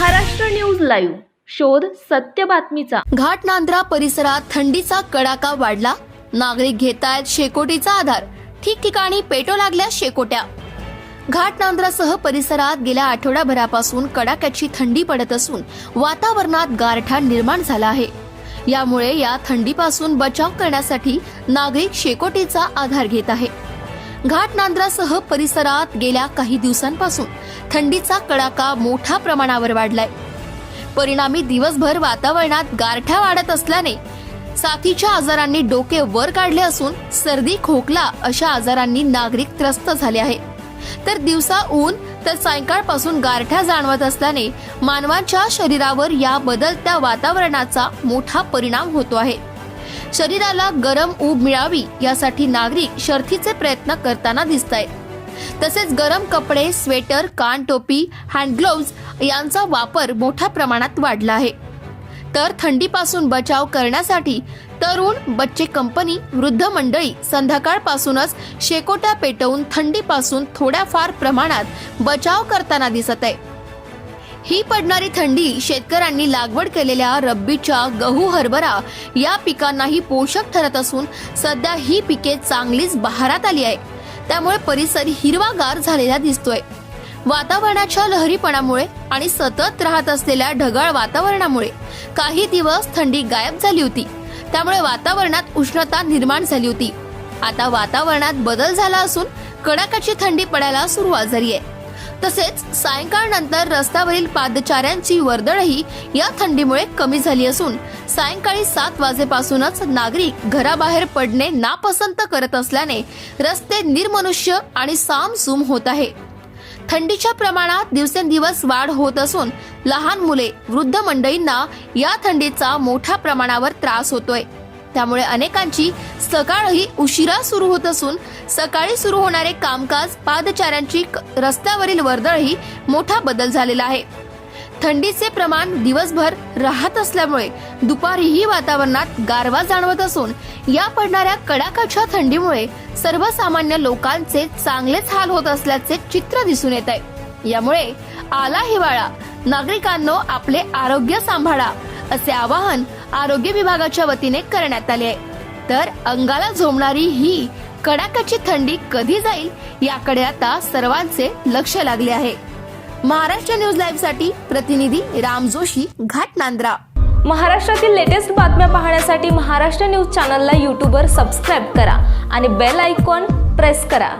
Maharashtra live. शोध सत्य बातमीचा. घाट नांद्रा परिसरात थंडीचा कडाका वाढला. नागरिक घेतायत शेकोटीचा आधार. ठिकठिकाणी पेटो लागल्या शेकोट्या. घाट नांद्रासह परिसरात गेल्या आठवड्याभरापासून कडाक्याची थंडी पडत असून वातावरणात गारठा निर्माण झाला आहे. यामुळे या थंडीपासून बचाव करण्यासाठी नागरिक शेकोटीचा आधार घेत आहे. घाट नांद्रासह परिसरात गेल्या काही दिवसांपासून थंडीचा कडाका मोठ्या प्रमाणावर वाढलाय. परिणामी दिवसभर वातावरणात गारठ्या वाढत असल्याने साथीच्या आजारांनी डोके वर काढले असून सर्दी खोकला अशा आजारांनी नागरिक त्रस्त झाले आहे तर दिवसा ऊन तर सायंकाळपासून गारठ्या जाणवत असल्याने मानवाच्या शरीरावर या बदलत्या वातावरणाचा मोठा परिणाम होतो आहे. शरीराला गरम ऊब मिळावी यासाठी नागरिक शर्थीचे प्रयत्न करताना दिसत आहेत तसेच गरम कपडे स्वेटर कान टोपी हँड ग्लोव्ज यांचा वापर मोठ्या प्रमाणात वाढला आहे. तर थंडीपासून बचाव करण्यासाठी तरुण बच्चे कंपनी वृद्ध मंडळी संध्याकाळपासूनच शेकोट्या पेटवून थंडीपासून थोड्याफार प्रमाणात बचाव करताना दिसत आहे. ही पडणारी थंडी शेतकऱ्यांनी लागवड केलेल्या रब्बीच्या गहू हरभरा या पिकांनाही पोषक ठरत असून सध्या ही पिके चांगलीच बहारात आली आहे त्यामुळे परिसर हिरवागार झालेला दिसतोय. वातावरणाच्या लहरीपणामुळे आणि सतत राहत असलेल्या ढगाळ वातावरणामुळे काही दिवस थंडी गायब झाली होती. त्यामुळे वातावरणात उष्णता निर्माण झाली होती. आता वातावरणात बदल झाला असून कडाक्याची थंडी पडायला सुरुवात झाली आहे. तसेच सायंकाळनंतर रस्त्यावरील पादचाऱ्यांची वर्दळही या थंडीमुळे कमी झाली असून सायंकाळी सात वाजेपासूनच नागरिक घराबाहेर पडणे नापसंत करत असल्याने रस्ते निर्मनुष्य आणि सामसूम होत आहे. थंडीच्या प्रमाणात दिवसेंदिवस वाढ होत असून लहान मुले वृद्ध मंडळींना या थंडीचा मोठ्या प्रमाणावर त्रास होतोय. त्यामुळे अनेकांची सकाळही उशिरा सुरू होत असून सकाळी सुरू होणारे कामकाज पादचाऱ्यांची क- रस्त्यावरील वर्दळही मोठा बदल झालेला आहे. थंडीचे प्रमाण दिवसभर राहत असल्यामुळे दुपारीही वातावरणात गारवा जाणवत असून या पडणाऱ्या कडाकाच्या थंडीमुळे सर्वसामान्य लोकांचे चांगलेच हाल होत असल्याचे चित्र दिसून येत आहे. यामुळे आला हिवाळा. नागरिकांनो आपले आरोग्य सांभाळा असे आवाहन आरोग्य विभागाच्या वतीने करण्यात आले आहे. तर अंगाला झोमणारी ही कडाक्याची थंडी कधी जाईल याकडे आता सर्वांचे लक्ष लागले आहे. महाराष्ट्र न्यूज लाईव्हसाठी प्रतिनिधी राम जोशी घाट नांद्रा. महाराष्ट्रातील लेटेस्ट बातम्या पाहण्यासाठी महाराष्ट्र न्यूज चॅनलला यूट्यूबवर सबस्क्राईब करा आणि बेल आयकॉन प्रेस करा.